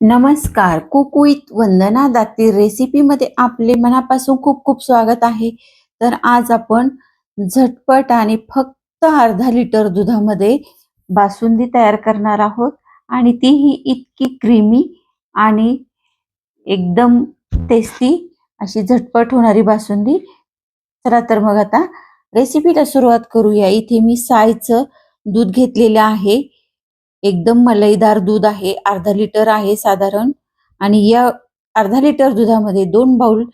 नमस्कार. कुकुईत वंदना दाती रेसिपीमध्ये आपले मनापासून खूप खूप स्वागत आहे. तर आज आपण झटपट आणि फक्त अर्धा लिटर दुधामध्ये बासुंदी तयार करणार आहोत. आणि तीही इतकी क्रीमी आणि एकदम टेस्टी अशी झटपट होणारी बासुंदी. चला तर मग आता रेसिपीला सुरुवात करूया. इथे मी सायचं दूध घेतलेलं आहे. एकदम मलईदार दूध आहे अर्धा लिटर आहे साधारण. आणि या अर्धा लिटर दुधामध्ये दोन बाउल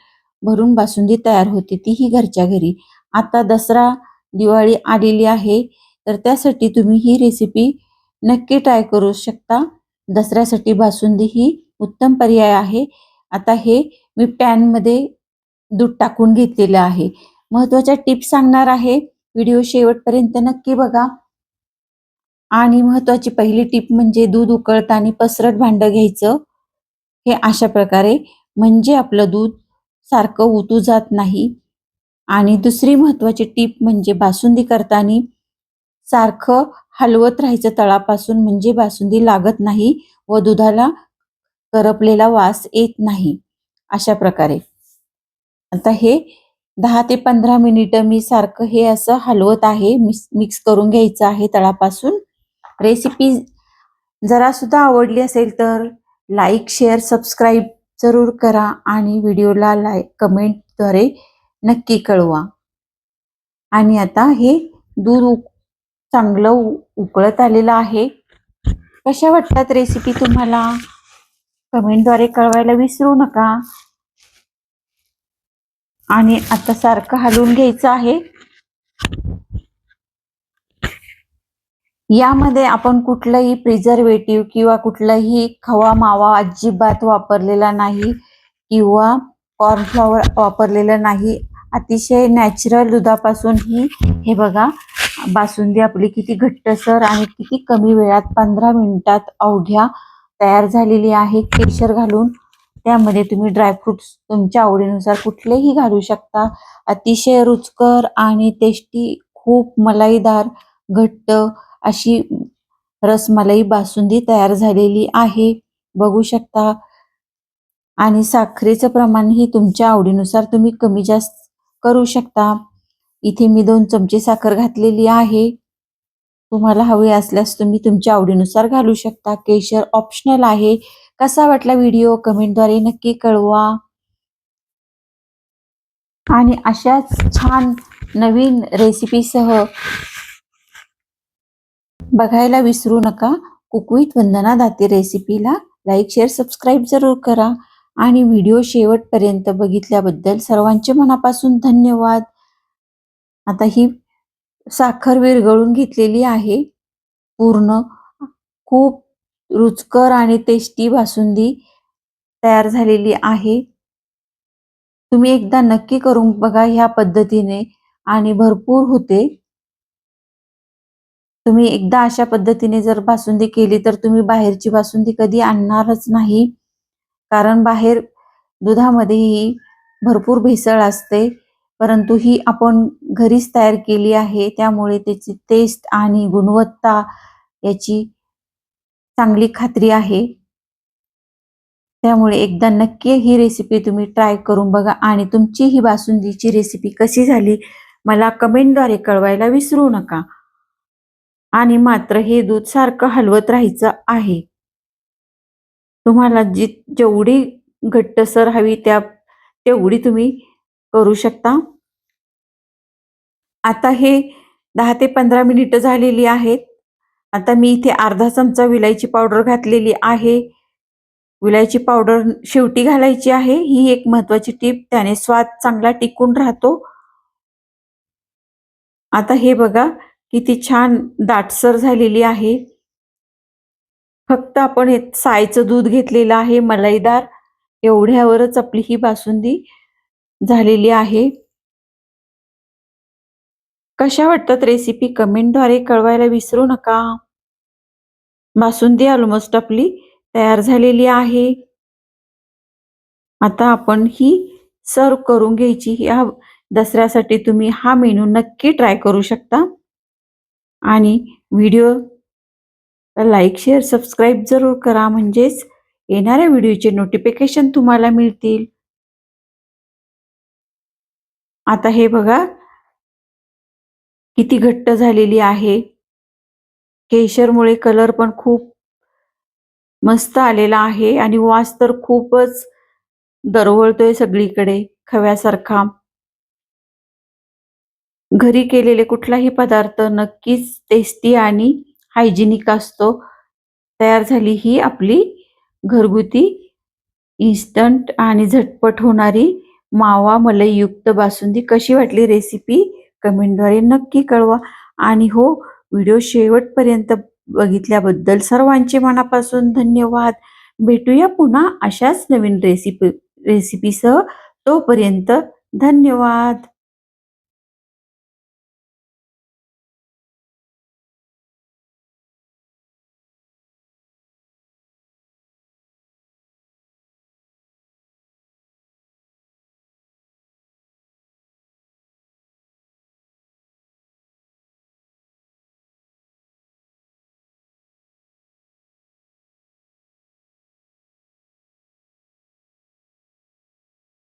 भरून बासुंदी तयार होते तीही घरच्या घरी. आता दसरा दिवाळी आलेली आहे तर त्यासाठी तुम्ही ही रेसिपी नक्की ट्राय करू शकता. दसऱ्यासाठी बासुंदी ही उत्तम पर्याय आहे. आता हे मी पॅनमध्ये दूध टाकून घेतलेलं आहे. महत्त्वाच्या टिप्स सांगणार आहे. व्हिडिओ शेवटपर्यंत नक्की बघा. आणि महत्वाची पहिली टीप म्हणजे दूध उकळताना पसरट भांडं घ्यायचं. हे अशा प्रकारे म्हणजे आपलं दूध सारखं उतू जात नाही. आणि दुसरी महत्वाची टीप म्हणजे बासुंदी करताना सारखं हलवत राहायचं तळापासून म्हणजे बासुंदी लागत नाही व दुधाला करपलेला वास येत नाही. अशा प्रकारे. आता हे दहा ते पंधरा मिनिटं मी सारखं हे असं हलवत आहे मिक्स करून घ्यायचं आहे तळापासून. रेसिपी जरासुद्धा आवडली असेल तर लाईक शेअर सबस्क्राईब जरूर करा आणि व्हिडिओला लाईक कमेंटद्वारे नक्की कळवा. आणि आता हे दूध चांगलं उकळत आलेलं आहे. कशा वाटतात रेसिपी तुम्हाला? कमेंटद्वारे कळवायला विसरू नका. आणि आता सारखं हलवून घ्यायचं आहे. यामध्ये आपण कुठलंही प्रिझर्वेटिव्ह किंवा कुठलाही खवा मावा अजिबात वापरलेला नाही किंवा कॉर्नफ्लॉवर वापरलेलं नाही. अतिशय नॅचरल दुधापासून ही हे बघा बासुंदी आपली किती घट्टसर आणि किती कमी वेळात पंधरा मिनिटात अवघ्या तयार झालेली आहे. केशर घालून त्यामध्ये तुम्ही ड्रायफ्रुट्स तुमच्या आवडीनुसार कुठलेही घालू शकता. अतिशय रुचकर आणि टेस्टी खूप मलाईदार घट्ट अशी रसमलाई बासुंदी तयार झालेली आहे. बघू शकता. आणि साखरेचं प्रमाण ही तुमच्या आवडीनुसार तुम्ही कमी जास्त करू शकता. इथे मी दोन चमचे साखर घातलेली आहे. तुम्हाला हवी असल्यास तुम्ही तुमच्या आवडीनुसार घालू शकता. केशर ऑप्शनल आहे. कसा वाटला व्हिडिओ कमेंटद्वारे नक्की कळवा. आणि अशाच छान नवीन रेसिपीसह बघायला विसरू नका. कुकवीत वंदना दाते रेसिपीला लाईक शेअर सबस्क्राईब जरूर करा. आणि व्हिडिओ शेवटपर्यंत बघितल्याबद्दल सर्वांचे मनापासून धन्यवाद. आता ही साखर विरघळून घेतलेली आहे. पूर्ण खूप रुचकर आणि टेस्टी बासुंदी तयार झालेली आहे. तुम्ही एकदा नक्की करून बघा ह्या पद्धतीने. आणि भरपूर होते. तुम्ही एकदा अशा पद्धतीने जर बासुंदी केली तर तुम्ही बाहेरची बासुंदी कधी आणणारच नाही. कारण बाहेर दुधामध्येही भरपूर भेसळ असते परंतु ही आपण घरीच तयार केली आहे. त्यामुळे त्याची टेस्ट आणि गुणवत्ता याची चांगली खात्री आहे. त्यामुळे एकदा नक्की ही रेसिपी तुम्ही ट्राय करून बघा आणि तुमची ही बासुंदीची रेसिपी कशी झाली मला कमेंटद्वारे कळवायला विसरू नका. आणि मात्र हे दूध सारखं हलवत राहायचं आहे. तुम्हाला जी जेवढी घट्टसर हवी त्या तेवढी तुम्ही करू शकता. आता हे दहा ते पंधरा मिनिटं झालेली आहेत. आता मी इथे अर्धा चमचा विलायची पावडर घातलेली आहे. विलायची पावडर शेवटी घालायची आहे. ही एक महत्वाची टीप. त्याने स्वाद चांगला टिकून राहतो. आता हे बघा. किती छान दाटसर झालेली आहे. फक्त आपण सायचं दूध घेतलेलं आहे मलाईदार. एवढ्यावरच आपली ही बासुंदी झालेली आहे. कशा वाटतात रेसिपी कमेंटद्वारे कळवायला विसरू नका. बासुंदी ऑलमोस्ट आपली तयार झालेली आहे. आता आपण ही सर्व करून घ्यायची. ह्या दसऱ्यासाठी तुम्ही हा मेनू नक्की ट्राय करू शकता. आणि व्हिडिओ लाईक शेअर सबस्क्राईब जरूर करा. म्हणजेच येणाऱ्या व्हिडिओचे नोटिफिकेशन तुम्हाला मिळतील. आता हे बघा किती घट्ट झालेली आहे. केशरमुळे कलर पण खूप मस्त आलेला आहे आणि वास तर खूपच दरवळतोय सगळीकडे. खव्यासारखा. घरी केलेले कुठलाही पदार्थ नक्कीच टेस्टी आणि हायजिनिक असतो. तयार झाली ही आपली घरगुती इन्स्टंट आणि झटपट होणारी मावा मलईयुक्त बासुंदी. कशी वाटली रेसिपी कमेंटद्वारे नक्की कळवा. आणि हो व्हिडिओ शेवटपर्यंत बघितल्याबद्दल सर्वांचे मनापासून धन्यवाद. भेटूया पुन्हा अशाच नवीन रेसिपी रेसिपीसह तोपर्यंत धन्यवाद.